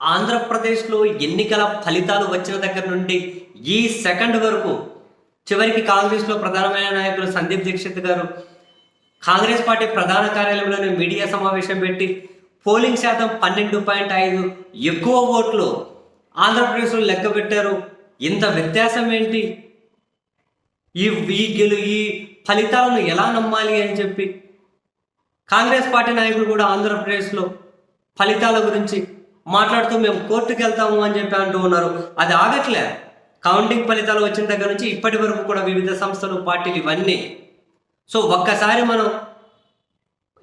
ఆంధ్రప్రదేశ్లో ఎన్నికల ఫలితాలు వచ్చిన దగ్గర నుండి ఈ సెకండ్ వరకు చివరికి కాంగ్రెస్లో ప్రధానమైన నాయకులు సందీప్ దీక్షిత్ గారు కాంగ్రెస్ పార్టీ ప్రధాన కార్యాలయంలోనే మీడియా సమావేశం పెట్టి పోలింగ్ శాతం పన్నెండు పాయింట్ ఐదు ఎక్కువ ఓట్లు ఆంధ్రప్రదేశ్లో లెక్క పెట్టారు. ఇంత వ్యత్యాసం ఏంటి? ఈ ఈ గెలు ఈ ఫలితాలను ఎలా నమ్మాలి అని చెప్పి కాంగ్రెస్ పార్టీ నాయకులు కూడా ఆంధ్రప్రదేశ్లో ఫలితాల గురించి మాట్లాడుతూ మేము కోర్టుకు వెళ్తాము అని చెప్పి అంటూ ఉన్నారు. అది ఆగట్లే. కౌంటింగ్ ఫలితాలు వచ్చిన దగ్గర నుంచి ఇప్పటి వరకు కూడా వివిధ సంస్థలు పార్టీలు ఇవన్నీ. సో ఒక్కసారి మనం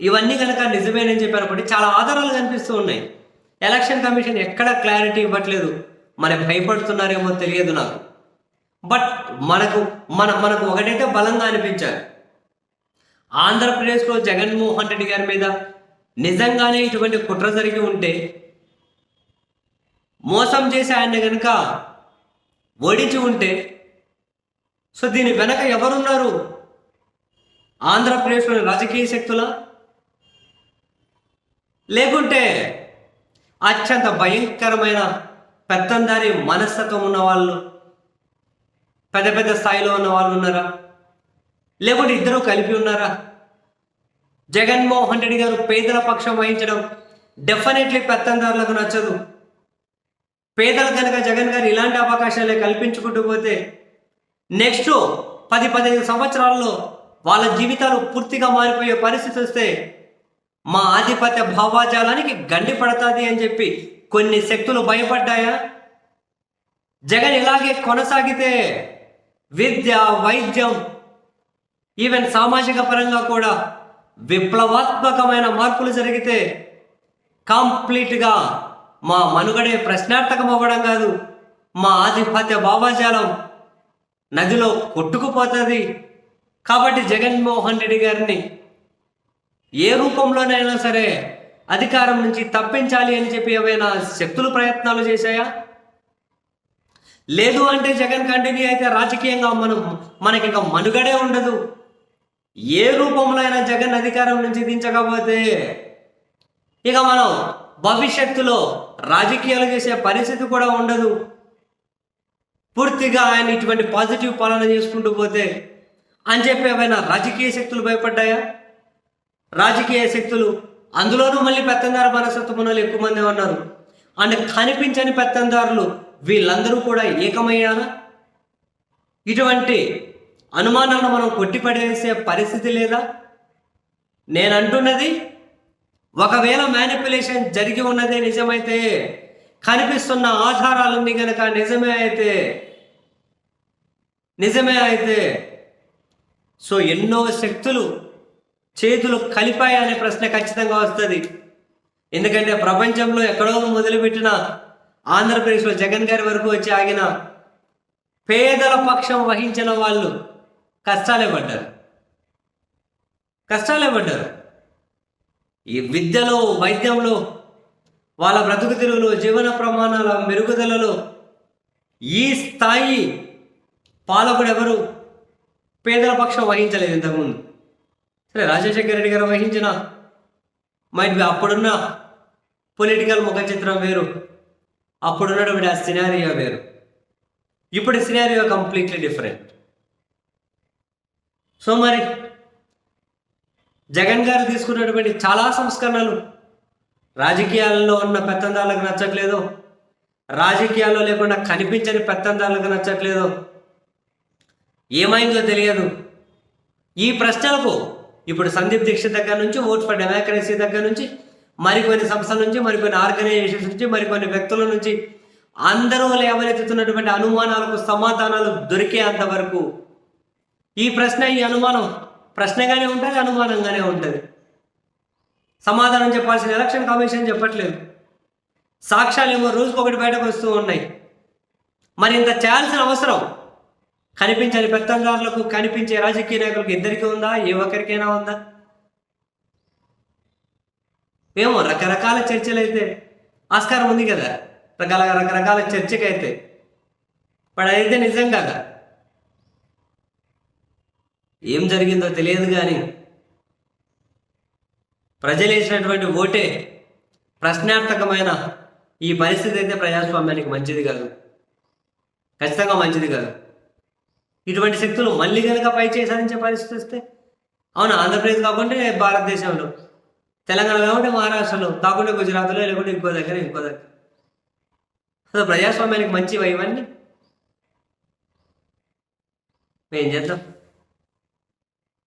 ఇవన్నీ కనుక నిజమేనని చెప్పారనుకోండి చాలా ఆధారాలు కనిపిస్తూ ఉన్నాయి. ఎలక్షన్ కమిషన్ ఎక్కడ క్లారిటీ ఇవ్వట్లేదు. మరి భయపడుతున్నారేమో తెలియదు నాకు. బట్ మనకు మన మనకు ఒకటైతే బలంగా అనిపించాలి. ఆంధ్రప్రదేశ్లో జగన్మోహన్ రెడ్డి గారి మీద నిజంగానే ఇటువంటి కుట్ర జరిగి ఉంటే మోసం చేసి ఆయన కనుక ఓడించి ఉంటే సో దీని వెనక ఎవరున్నారు? ఆంధ్రప్రదేశ్లోని రాజకీయ శక్తుల? లేకుంటే అత్యంత భయంకరమైన పెత్తందారి మనస్తత్వం ఉన్న వాళ్ళు పెద్ద పెద్ద స్థాయిలో ఉన్న వాళ్ళు ఉన్నారా? లేకుంటే ఇద్దరు కలిపి ఉన్నారా? జగన్మోహన్ రెడ్డి గారు పేదల పక్షం వహించడం డెఫినెట్లీ పెత్తందారులకు నచ్చదు. పేదలు కనుక జగన్ గారు ఇలాంటి అవకాశాలే కల్పించుకుంటూ పోతే నెక్స్ట్ పది పదిహేను సంవత్సరాల్లో వాళ్ళ జీవితాలు పూర్తిగా మారిపోయే పరిస్థితి వస్తే మా ఆధిపత్య భావాజాలానికి గండి పడుతుంది అని చెప్పి కొన్ని శక్తులు భయపడ్డాయా? జగన్ ఇలాగే కొనసాగితే విద్య వైద్యం ఈవెన్ సామాజిక పరంగా కూడా విప్లవాత్మకమైన మార్పులు జరిగితే కంప్లీట్గా మా మనుగడే ప్రశ్నార్థకం అవ్వడం కాదు. మా ఆధిపత్య భావాజాలం నదిలో కొట్టుకుపోతుంది. కాబట్టి జగన్మోహన్ రెడ్డి గారిని ఏ రూపంలోనైనా సరే అధికారం నుంచి తప్పించాలి అని చెప్పి ఏమైనా శక్తులు ప్రయత్నాలు చేశాయా? లేదు అంటే జగన్ కంటిన్యూ అయితే రాజకీయంగా మనం మనకి ఇంకా మనుగడే ఉండదు. ఏ రూపంలో అయినా జగన్ అధికారం నుంచి దించకపోతే ఇక మనం భవిష్యత్తులో రాజకీయాలు చేసే పరిస్థితి కూడా ఉండదు. పూర్తిగా ఆయన ఇటువంటి పాజిటివ్ పాలన చేసుకుంటూ పోతే అని చెప్పి ఏమైనా రాజకీయ శక్తులు భయపడ్డాయా? రాజకీయ శక్తులు అందులోనూ మళ్ళీ పెత్తందారు మనస్తత్వం వాళ్ళు ఎక్కువ మంది ఉన్నారు. అండ్ కనిపించని పెత్తందారులు వీళ్ళందరూ కూడా ఏకమయ్యారా? ఇటువంటి అనుమానాలను మనం కొట్టిపడేసే పరిస్థితి లేదా? నేను అంటున్నది ఒకవేళ మ్యానిపులేషన్ జరిగి ఉన్నదే నిజమైతే కనిపిస్తున్న ఆధారాలన్నీ గనక నిజమే అయితే నిజమే అయితే సో ఎన్నో శక్తులు చేతులు కలిపాయి అనే ప్రశ్న ఖచ్చితంగా వస్తుంది. ఎందుకంటే ప్రపంచంలో ఎక్కడో మొదలుపెట్టిన ఆంధ్రప్రదేశ్లో జగన్ గారి వరకు వచ్చి ఆగిన పేదల పక్షం వహించిన వాళ్ళు కష్టాలే పడ్డారు. కష్టాలే పడ్డారు. ఈ విద్యలో వైద్యంలో వాళ్ళ బ్రతుకు తెరువులో జీవన ప్రమాణాల మెరుగుదలలో ఈ స్థాయి పాలకుడు ఎవరు? పేదల పక్షం వహించలేదు ఇంతకుముందు. సరే రాజశేఖర రెడ్డి గారు వహించిన మైట్ బి అప్పుడున్న పొలిటికల్ ముఖ చిత్రం వేరు అప్పుడున్నటువంటి ఆ సినారియో వేరు. ఇప్పుడు సినారియో కంప్లీట్లీ డిఫరెంట్. సో మరి జగన్ గారు తీసుకున్నటువంటి చాలా సంస్కరణలు రాజకీయాల్లో ఉన్న పెత్తందాలకు నచ్చట్లేదు. రాజకీయాల్లో లేకుండా కనిపించని పెత్తందాలకు నచ్చట్లేదు. ఏమైందో తెలియదు. ఈ ప్రశ్నలకు ఇప్పుడు సందీప్ దీక్షిత్ దగ్గర నుంచి ఓట్ ఫర్ డెమోక్రసీ దగ్గర నుంచి మరికొన్ని సంస్థల నుంచి మరికొన్ని ఆర్గనైజేషన్స్ నుంచి మరికొన్ని వ్యక్తుల నుంచి అందరూ లేవనెత్తుతున్నటువంటి అనుమానాలకు సమాధానాలు దొరికేంత వరకు ఈ ప్రశ్న ఈ అనుమానం ప్రశ్నగానే ఉంటుంది అనుమానంగానే ఉంటుంది. సమాధానం చెప్పాల్సిన ఎలక్షన్ కమిషన్ చెప్పట్లేదు. సాక్ష్యాలేమో రోజుకొకటి బయటకు వస్తూ ఉన్నాయి. మరి ఇంత చేయాల్సిన అవసరం? కనిపించని పెత్తందారులకు కనిపించే రాజకీయ నాయకులకు ఇద్దరికీ ఉందా? ఏ ఒక్కరికైనా ఉందా? ఏమో రకరకాల చర్చలు అయితే ఆస్కారం ఉంది కదా. రకాల రకరకాల చర్చకైతే. ఇప్పుడు అదైతే నిజం కదా. ఏం జరిగిందో తెలియదు కానీ ప్రజలు వేసినటువంటి ఓటే ప్రశ్నార్థకమైన ఈ పరిస్థితి అయితే ప్రజాస్వామ్యానికి మంచిది కాదు. ఖచ్చితంగా మంచిది కాదు. ఇటువంటి శక్తులు మళ్ళీ కనుక పై సాధించే పరిస్థితి వస్తే అవును? ఆంధ్రప్రదేశ్ కాకుండా భారతదేశంలో తెలంగాణ కాకుండా మహారాష్ట్రలో కాకుండా గుజరాత్లో లేకుంటే ఇంకో దగ్గర ఇంకో దగ్గర. అసలు ప్రజాస్వామ్యానికి మంచివి ఇవన్నీ ఏం చేద్దాం.